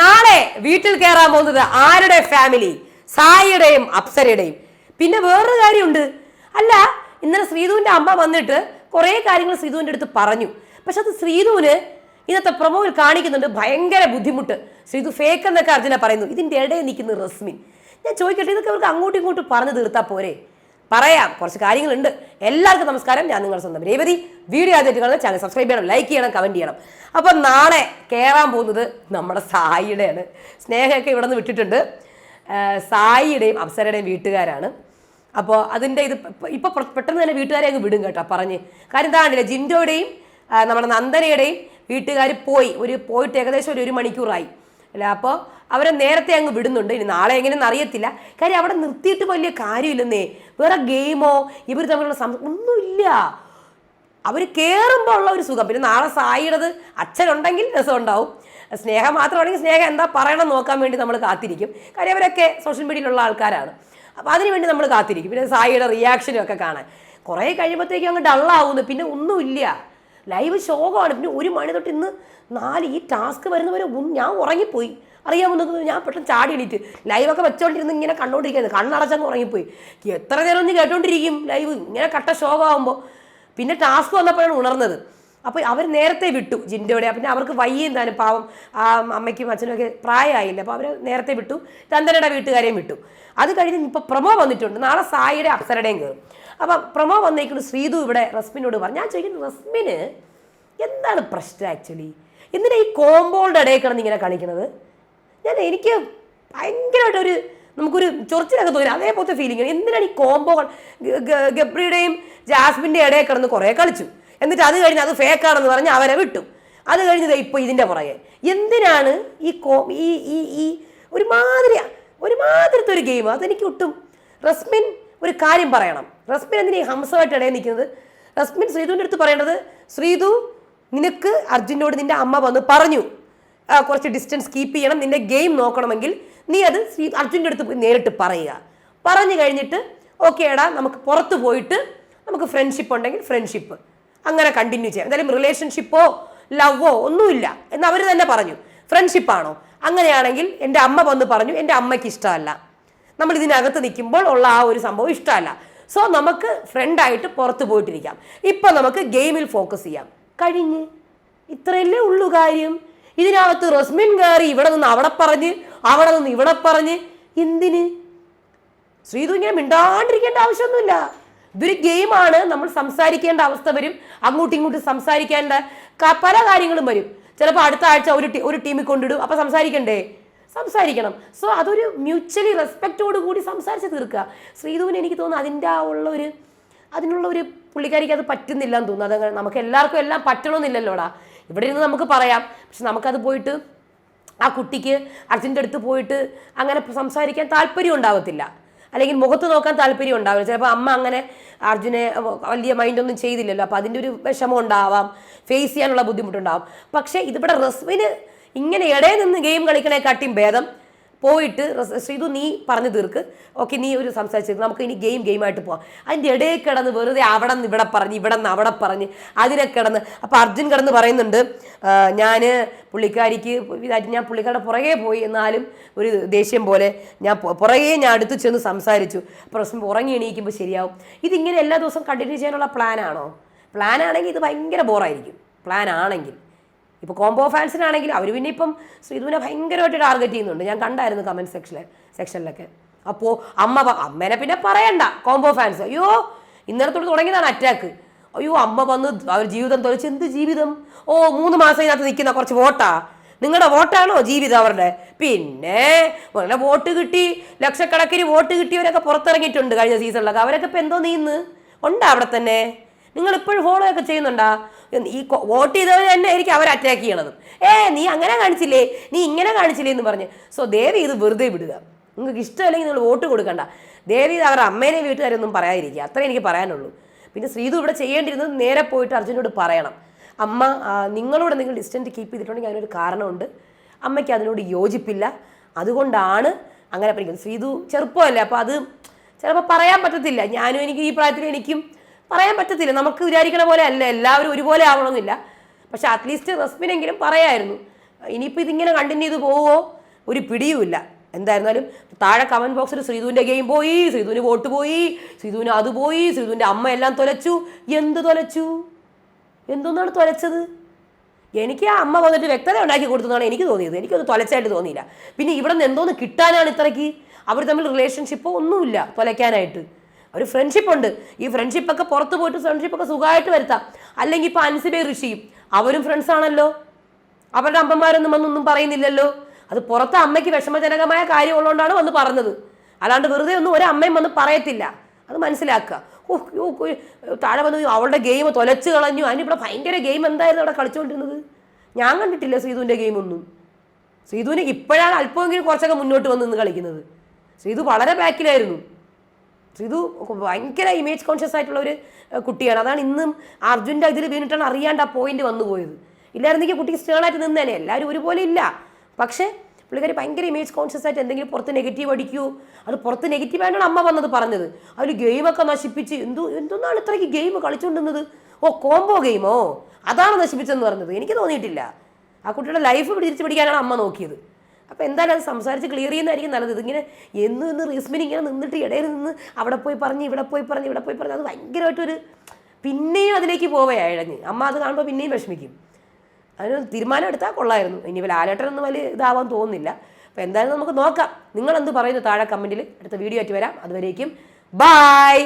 നാളെ വീട്ടിൽ കയറാൻ പോകുന്നത് ആരുടെ ഫാമിലി സായിയുടെയും അപ്സരയുടെയും. പിന്നെ വേറൊരു കാര്യമുണ്ട്. അല്ല ഇന്നലെ ശ്രീധുവിന്റെ അമ്മ വന്നിട്ട് കുറേ കാര്യങ്ങൾ ശ്രീധുവിന്റെ അടുത്ത് പറഞ്ഞു. പക്ഷെ അത് ശ്രീധുവിന് ഇന്നത്തെ പ്രമോയിൽ കാണിക്കുന്നുണ്ട് ഭയങ്കര ബുദ്ധിമുട്ട്. ശ്രീധു ഫേക്ക് എന്നൊക്കെ അർജുന പറയുന്നു. ഇതിന്റെ ഇടയിൽ നിൽക്കുന്ന റസ്മിൻ. ഞാൻ ചോദിക്കട്ടെ ഇതൊക്കെ അവർക്ക് അങ്ങോട്ടും ഇങ്ങോട്ടും പറഞ്ഞു തീർത്താൽ പോരെ? പറയാം. കുറച്ച് കാര്യങ്ങളുണ്ട്. എല്ലാവർക്കും നമസ്കാരം. ഞാൻ നിങ്ങളുടെ സ്വന്തം രേവതി. വീഡിയോ ആദ്യമായിട്ട് കാണുന്ന ചാനൽ സബ്സ്ക്രൈബ് ചെയ്യണം ലൈക്ക് ചെയ്യണം കമന്റ് ചെയ്യണം. അപ്പോൾ നാളെ കയറാൻ പോകുന്നത് നമ്മുടെ സായിയുടെയാണ്. സ്നേഹമൊക്കെ ഇവിടെ നിന്ന് വിട്ടിട്ടുണ്ട്. സായിയുടെയും അപ്സരയുടെയും വീട്ടുകാരാണ്. അപ്പോൾ അതിന്റെ ഇത് ഇപ്പോൾ പെട്ടെന്ന് തന്നെ വീട്ടുകാരെ അങ്ങ് വിടും കേട്ടോ പറഞ്ഞ്. കാര്യം താണില്ല ജിൻഡോയുടെയും നമ്മുടെ നന്ദനയുടെയും വീട്ടുകാർ പോയി. ഒരു പോയിട്ട് ഏകദേശം ഒരു ഒരു മണിക്കൂറായി. അല്ല അപ്പോൾ അവരെ നേരത്തെ അങ്ങ് വിടുന്നുണ്ട്. ഇനി നാളെ എങ്ങനെയെന്ന് അറിയത്തില്ല. കാര്യം അവിടെ നിർത്തിയിട്ട് വലിയ കാര്യമില്ലെന്നേ. വേറെ ഗെയിമോ ഇവർ തമ്മിലുള്ള സം ഒന്നുമില്ല. അവർ കയറുമ്പോൾ ഉള്ള ഒരു സുഖം. പിന്നെ നാളെ സായിയുടേത് അച്ഛനുണ്ടെങ്കിൽ രസം ഉണ്ടാവും സ്നേഹം മാത്രമാണെങ്കിൽ സ്നേഹം എന്താ പറയണം നോക്കാൻ വേണ്ടി നമ്മൾ കാത്തിരിക്കും. കാര്യം അവരൊക്കെ സോഷ്യൽ മീഡിയയിലുള്ള ആൾക്കാരാണ്. അപ്പോൾ അതിന് വേണ്ടി നമ്മൾ കാത്തിരിക്കും. പിന്നെ സായിയുടെ റിയാക്ഷനും ഒക്കെ കാണാൻ. കുറേ കഴിയുമ്പോഴത്തേക്കും അങ്ങ് ഡള്ളാവുന്നു പിന്നെ ഒന്നുമില്ല. ലൈവ് ശോകമാണ്. പിന്നെ ഒരു മണി തൊട്ട് ഇന്ന് നാല് ഈ ടാസ്ക് വരുന്നവരെ ഞാൻ ഉറങ്ങിപ്പോയി. അറിയാമോ നിങ്ങൾക്ക്? ഞാൻ പെട്ടെന്ന് ചാടി എണീറ്റ്. ലൈവൊക്കെ വെച്ചോണ്ടിരുന്ന് ഇങ്ങനെ കണ്ടോണ്ടിരിക്കുന്നത് കണ്ണടച്ചങ്ങ് ഉറങ്ങിപ്പോയി. എത്ര നേരം ഒന്ന് കേട്ടോണ്ടിരിക്കും ലൈവ്. ഇങ്ങനെ കട്ട ശോകമാകുമ്പോൾ പിന്നെ ടാസ്ക് വന്നപ്പോഴാണ് ഉണർന്നത്. അപ്പോൾ അവർ നേരത്തെ വിട്ടു ജിൻഡോടെ. പിന്നെ അവർക്ക് വയ്യ എന്തായാലും പാവം ആ അമ്മയ്ക്കും അച്ഛനും ഒക്കെ പ്രായമായില്ല. അപ്പോൾ അവർ നേരത്തെ വിട്ടു ചന്ദനയുടെ വീട്ടുകാരെയും വിട്ടു. അത് കഴിഞ്ഞ് ഇപ്പോൾ പ്രമോ വന്നിട്ടുണ്ട്. നാളെ സായിയുടെ അപ്സരയുടെയും കയറും അപ്പം പ്രമോ വന്നേക്കുന്നു ശ്രീതു ഇവിടെ റസ്മിനോട് പറഞ്ഞു ഞാൻ ചോദിക്കുന്നു റസ്മിന് എന്താണ് പ്രശ്നം ആക്ച്വലി? എന്തിനാ ഈ കോമ്പൗണ്ട് ഇടയിൽ കിടന്ന് ഇങ്ങനെ കളിക്കുന്നത് ഞാൻ എനിക്ക് ഭയങ്കരമായിട്ടൊരു നമുക്കൊരു ചൊറിച്ചിലൊക്കെ തോന്നി അതേപോലത്തെ ഫീലിംഗ് എന്തിനാണ് ഈ കോംബോ ഗബ്രിയുടെയും ജാസ്മിന്റെ ഇടയിൽ കിടന്ന് കുറേ കളിച്ചു? എന്നിട്ട് അത് കഴിഞ്ഞ് അത് ഫേക്കാണെന്ന് പറഞ്ഞ് അവരെ വിട്ടു. അത് കഴിഞ്ഞത് ഇപ്പോൾ ഇതിന്റെ പുറകെ. എന്തിനാണ് ഈ കോ ഈ ഈ ഈ ഒരുമാതിരി ഒരുമാതിരത്തെ ഒരു ഗെയിം അതെനിക്ക് ഒട്ടും റസ്മിൻ ഒരു കാര്യം പറയണം. റസ്മിൻ എന്തിനാ ഹംസമായിട്ട് ഇടയിൽ നിൽക്കുന്നത്? റസ്മിൻ ശ്രീതുവിന്റെ അടുത്ത് പറയേണ്ടത് ശ്രീതു നിനക്ക് അർജുനോട് നിന്റെ അമ്മ വന്ന് പറഞ്ഞു. കുറച്ച് ഡിസ്റ്റൻസ് കീപ്പ് ചെയ്യണം. നിന്റെ ഗെയിം നോക്കണമെങ്കിൽ നീ അത് ശ്രീ അർജുന്റെ അടുത്ത് നേരിട്ട് പറയുക. പറഞ്ഞു കഴിഞ്ഞിട്ട് ഓക്കെ എടാ നമുക്ക് പുറത്ത് പോയിട്ട് നമുക്ക് ഫ്രണ്ട്ഷിപ്പ് ഉണ്ടെങ്കിൽ ഫ്രണ്ട്ഷിപ്പ് അങ്ങനെ കണ്ടിന്യൂ ചെയ്യാം. എന്തായാലും റിലേഷൻഷിപ്പോ ലവോ ഒന്നുമില്ല എന്ന് അവർ തന്നെ പറഞ്ഞു. ഫ്രണ്ട്ഷിപ്പാണോ അങ്ങനെയാണെങ്കിൽ എന്റെ അമ്മ വന്ന് പറഞ്ഞു എന്റെ അമ്മയ്ക്ക് ഇഷ്ടമല്ല. നമ്മൾ ഇതിനകത്ത് നിൽക്കുമ്പോൾ ഉള്ള ആ ഒരു സംഭവം ഇഷ്ടമല്ല. സോ നമുക്ക് ഫ്രണ്ടായിട്ട് പുറത്ത് പോയിട്ടിരിക്കാം. ഇപ്പം നമുക്ക് ഗെയിമിൽ ഫോക്കസ് ചെയ്യാം. കഴിഞ്ഞ്. ഇത്രയല്ലേ ഉള്ളൂ കാര്യം. ഇതിനകത്ത് റസ്മിൻ കയറി ഇവിടെ നിന്ന് അവിടെ പറഞ്ഞ് അവിടെ നിന്ന് ഇവിടെ പറഞ്ഞ്. എന്തിന്? ശ്രീതു ഇങ്ങനെ മിണ്ടാണ്ടിരിക്കേണ്ട ആവശ്യമൊന്നുമില്ല. ഇതൊരു ഗെയിമാണ്. നമ്മൾ സംസാരിക്കേണ്ട അവസ്ഥ വരും. അങ്ങോട്ടും ഇങ്ങോട്ടും സംസാരിക്കേണ്ട പല കാര്യങ്ങളും വരും. ചിലപ്പോൾ അടുത്ത ആഴ്ച ഒരു ഒരു ടീമിൽ കൊണ്ടിടും. അപ്പോൾ സംസാരിക്കണ്ടേ? സംസാരിക്കണം. സോ അതൊരു മ്യൂച്വലി റെസ്പെക്റ്റോട് കൂടി സംസാരിച്ച് തീർക്കുക. ശ്രീധുവിന് എനിക്ക് തോന്നുന്നു അതിന്റെ ആ ഉള്ള ഒരു അതിനുള്ള ഒരു പുള്ളിക്കാരിക്ക് അത് പറ്റുന്നില്ല എന്ന് തോന്നുന്നു. അത് നമുക്ക് എല്ലാവർക്കും എല്ലാം പറ്റണമെന്നില്ലല്ലോടാ ഇവിടെ ഇരുന്ന് നമുക്ക് പറയാം. പക്ഷെ നമുക്കത് പോയിട്ട് ആ കുട്ടിക്ക് അർജുന്റെ അടുത്ത് പോയിട്ട് അങ്ങനെ സംസാരിക്കാൻ താല്പര്യം ഉണ്ടാവത്തില്ല. അല്ലെങ്കിൽ മുഖത്ത് നോക്കാൻ താല്പര്യം ഉണ്ടാവില്ല. ചിലപ്പോൾ അമ്മ അങ്ങനെ അർജുനെ വലിയ മൈൻഡൊന്നും ചെയ്തില്ലല്ലോ. അപ്പോൾ അതിന്റെ ഒരു വിഷമം ഉണ്ടാവാം. ഫേസ് ചെയ്യാനുള്ള ബുദ്ധിമുട്ടുണ്ടാവാം. പക്ഷേ ഇതിവിടെ റസ്മിന് ഇങ്ങനെ ഇടയിൽ നിന്ന് ഗെയിം കളിക്കണേക്കാട്ടിയും ഭേദം പോയിട്ട് ശ്രീതു നീ പറഞ്ഞു തീർക്ക്. ഓക്കെ നീ ഒരു സംസാരിച്ചിരുന്നു നമുക്ക് ഇനി ഗെയിം ഗെയിമായിട്ട് പോവാം. അതിന്റെ ഇടയിൽ കിടന്ന് വെറുതെ അവിടെ നിന്ന് ഇവിടെ പറഞ്ഞ് ഇവിടെ നിന്ന് അവിടെ പറഞ്ഞ് അതിനെ കിടന്ന്. അപ്പോൾ അർജുൻ കിടന്ന് പറയുന്നുണ്ട് ഞാൻ പുള്ളിക്കാരിക്ക് ഇതായിട്ട് ഞാൻ പുള്ളിക്കാരുടെ പുറകെ പോയി എന്നാലും ഒരു ദേഷ്യം പോലെ ഞാൻ പുറകെ ഞാൻ അടുത്ത് ചെന്ന് സംസാരിച്ചു. പ്രശ്നം ഉറങ്ങി എണീക്കുമ്പോൾ ശരിയാവും. ഇതിങ്ങനെ എല്ലാ ദിവസവും കണ്ടിന്യൂ ചെയ്യാനുള്ള പ്ലാനാണോ പ്ലാനാണെങ്കിൽ ഇത് ഭയങ്കര ബോറായിരിക്കും പ്ലാൻ ആണെങ്കിൽ. ഇപ്പോൾ കോംബോ ഫാൻസിനാണെങ്കിൽ അവർ പിന്നെ ഇപ്പം ശ്രീധുവിനെ ഭയങ്കരമായിട്ട് ടാർഗറ്റ് ചെയ്യുന്നുണ്ട്. ഞാൻ കണ്ടായിരുന്നു കമന്റ് സെക്ഷനിൽ സെക്ഷനിലൊക്കെ അപ്പോൾ അമ്മ അമ്മേനെ പിന്നെ പറയണ്ട കോംബോ ഫാൻസ് അയ്യോ ഇന്നലത്തോട് തുടങ്ങിയതാണ് അറ്റാക്ക് അയ്യോ അമ്മ വന്ന് അവർ ജീവിതം തൊലിച്ച് എന്ത് ജീവിതം? ഓ മൂന്ന് മാസം ഇതിനകത്ത് നിൽക്കുന്ന കുറച്ച് വോട്ടാ. നിങ്ങളുടെ വോട്ടാണോ ജീവിതം അവരുടെ? പിന്നെ അങ്ങനെ വോട്ട് കിട്ടി ലക്ഷക്കണക്കിന് വോട്ട് കിട്ടിയവരൊക്കെ പുറത്തിറങ്ങിയിട്ടുണ്ട് കഴിഞ്ഞ സീസണിലൊക്കെ അവരൊക്കെ ഇപ്പം എന്തോ നീന്ന്? ഉണ്ടാ അവിടെ തന്നെ? നിങ്ങൾ ഇപ്പോഴും ഫോളോ ഒക്കെ ചെയ്യുന്നുണ്ടാ? ഈ വോട്ട് ചെയ്തവർ തന്നെ ആയിരിക്കും അവർ അറ്റാക്ക് ചെയ്യണത്. ഏ നീ അങ്ങനെ കാണിച്ചില്ലേ? നീ ഇങ്ങനെ കാണിച്ചില്ലേ എന്ന് പറഞ്ഞ്. സോ ദേവി ഇത് വെറുതെ വിടുക. നിങ്ങൾക്ക് ഇഷ്ടമല്ലെങ്കിൽ നിങ്ങൾ വോട്ട് കൊടുക്കണ്ട. ദേവി ഇത് അവരുടെ അമ്മേനെ വീട്ടുകാരൊന്നും പറയാതിരിക്കുക. അത്രേ എനിക്ക് പറയാനുള്ളൂ. പിന്നെ ശ്രീതു ഇവിടെ ചെയ്യേണ്ടിരുന്നത് നേരെ പോയിട്ട് അർജുനോട് പറയണം. അമ്മ നിങ്ങളോട് നിങ്ങൾ ഡിസ്റ്റന്റ് കീപ്പ് ചെയ്തിട്ടുണ്ടെങ്കിൽ അതിനൊരു കാരണമുണ്ട്. അമ്മയ്ക്ക് അതിനോട് യോജിപ്പില്ല. അതുകൊണ്ടാണ് അങ്ങനെ പഠിക്കുന്നത്. ശ്രീതു ചെറുപ്പമല്ലേ അപ്പോൾ അത് ചിലപ്പോൾ പറയാൻ പറ്റത്തില്ല. ഞാനും എനിക്ക് ഈ പ്രായത്തിൽ എനിക്കും പറയാൻ പറ്റത്തില്ല. നമുക്ക് വിചാരിക്കണ പോലെ അല്ല. എല്ലാവരും ഒരുപോലെ ആവണമെന്നില്ല. പക്ഷെ അറ്റ്ലീസ്റ്റ് റസ്മിനെങ്കിലും പറയായിരുന്നു. ഇനിയിപ്പോൾ ഇതിങ്ങനെ കണ്ടിന്യൂ ചെയ്ത് പോവോ? ഒരു പിടിയുമില്ല. എന്തായിരുന്നാലും താഴെ കമന്റ് ബോക്സിൽ ശ്രീധുവിന്റെ ഗെയിം പോയി ശ്രീധുവിന് വോട്ട് പോയി ശ്രീധുവിന് അത് പോയി ശ്രീധുവിന്റെ അമ്മ എല്ലാം തൊലച്ചു. എന്ത് തൊലച്ചു? എന്തോന്നാണ് തൊലച്ചത്? എനിക്ക് ആ അമ്മ വന്നിട്ട് വ്യക്തത ഉണ്ടാക്കി കൊടുത്തതാണ് എനിക്ക് തോന്നിയത്. എനിക്കത് തൊലച്ചായിട്ട് തോന്നിയില്ല. പിന്നെ ഇവിടെ നിന്ന് എന്തോന്ന് കിട്ടാനാണ് ഇത്രയ്ക്ക്? അവർ തമ്മിൽ റിലേഷൻഷിപ്പോ ഒന്നുമില്ല തൊലയ്ക്കാനായിട്ട്. ഒരു ഫ്രണ്ട്ഷിപ്പ് ഉണ്ട്. ഈ ഫ്രണ്ട്ഷിപ്പ് ഒക്കെ പുറത്ത് പോയിട്ട് ഫ്രണ്ട്ഷിപ്പ് ഒക്കെ സുഖമായിട്ട് വരുത്താം. അല്ലെങ്കിൽ ഇപ്പൊ അൻസിബെ ഋഷിയും അവരും ഫ്രണ്ട്സ് ആണല്ലോ. അവരുടെ അമ്മമാരൊന്നും വന്നൊന്നും പറയുന്നില്ലല്ലോ. അത് പുറത്ത് അമ്മയ്ക്ക് വിഷമജനകമായ കാര്യമുള്ളതുകൊണ്ടാണ് വന്ന് പറഞ്ഞത്. അല്ലാണ്ട് വെറുതെ ഒന്നും ഒരു അമ്മയും വന്ന് പറയത്തില്ല. അത് മനസ്സിലാക്കുക. ഓ താഴെ വന്ന് അവളുടെ ഗെയിം തൊലച്ച് കളഞ്ഞു. അതിനിവിടെ ഭയങ്കര ഗെയിം എന്തായിരുന്നു അവിടെ കളിച്ചുകൊണ്ടിരുന്നത്? ഞാൻ കണ്ടിട്ടില്ല സീതുവിന്റെ ഗെയിമൊന്നും സീതുവിന് ഇപ്പോഴാണ് അല്പമെങ്കിലും കുറച്ചൊക്കെ മുന്നോട്ട് വന്ന് നിന്ന് കളിക്കുന്നത്. സീതു വളരെ ബാക്കിലായിരുന്നു ശ്രീധു ഭയങ്കര ഇമേജ് കോൺഷ്യസ് ആയിട്ടുള്ള ഒരു കുട്ടിയാണ്. അതാണ് ഇന്നും അർജുന്റെ ഇതിൽ വീണിട്ടാണ് അറിയാണ്ട് ആ പോയിന്റ് വന്നു പോയത്. ഇല്ലായിരുന്നെങ്കിൽ കുട്ടി സ്റ്റേണായിട്ട് നിന്നേനെ. എല്ലാവരും ഒരുപോലെ ഇല്ല. പക്ഷേ പുള്ളിക്കാർ ഭയങ്കര ഇമേജ് കോൺഷ്യസ് ആയിട്ട് എന്തെങ്കിലും പുറത്ത് നെഗറ്റീവ് അടിക്കൂ. അത് പുറത്ത് നെഗറ്റീവ് ആയിട്ടാണ് അമ്മ വന്നത് പറഞ്ഞത്. അതിൽ ഗെയിമൊക്കെ നശിപ്പിച്ച് എന്തോ എന്തൊന്നാണ് ഇത്രയ്ക്ക് ഗെയിം കളിച്ചുകൊണ്ടിരുന്നത് ഓ കോംബോ ഗെയിമോ അതാണ് നശിപ്പിച്ചതെന്ന് പറഞ്ഞത്. എനിക്ക് തോന്നിയിട്ടില്ല. ആ കുട്ടിയുടെ ലൈഫ് തിരിച്ചു പിടിക്കാനാണ് അമ്മ നോക്കിയത്. അപ്പോൾ എന്തായാലും അത് സംസാരിച്ച് ക്ലിയർ ചെയ്യുന്നതായിരിക്കും നല്ലത്. ഇതിങ്ങനെ എന്ന് എന്ന് റിസ്മിന് ഇങ്ങനെ നിന്നിട്ട് ഇടയിൽ നിന്ന് അവിടെ പോയി പറഞ്ഞ് ഇവിടെ പോയി പറഞ്ഞ് ഇവിടെ പോയി പറഞ്ഞ് അത് ഭയങ്കരമായിട്ടൊരു പിന്നെയും അതിലേക്ക് പോവേ ഇഴഞ്ഞ്. അമ്മ അത് കാണുമ്പോൾ പിന്നെയും വിഷമിക്കും. അതിന് തീരുമാനം എടുത്താൽ കൊള്ളായിരുന്നു. ഇനി ലാലേട്ടനൊന്നും വലിയ ഇതാവാൻ തോന്നുന്നില്ല. അപ്പോൾ എന്തായാലും നമുക്ക് നോക്കാം. നിങ്ങളെന്ത് പറയുന്നു? താഴെ കമന്റിൽ അടുത്ത വീഡിയോ ആയിട്ട് വരാം. അതുവരേക്കും. ബായ്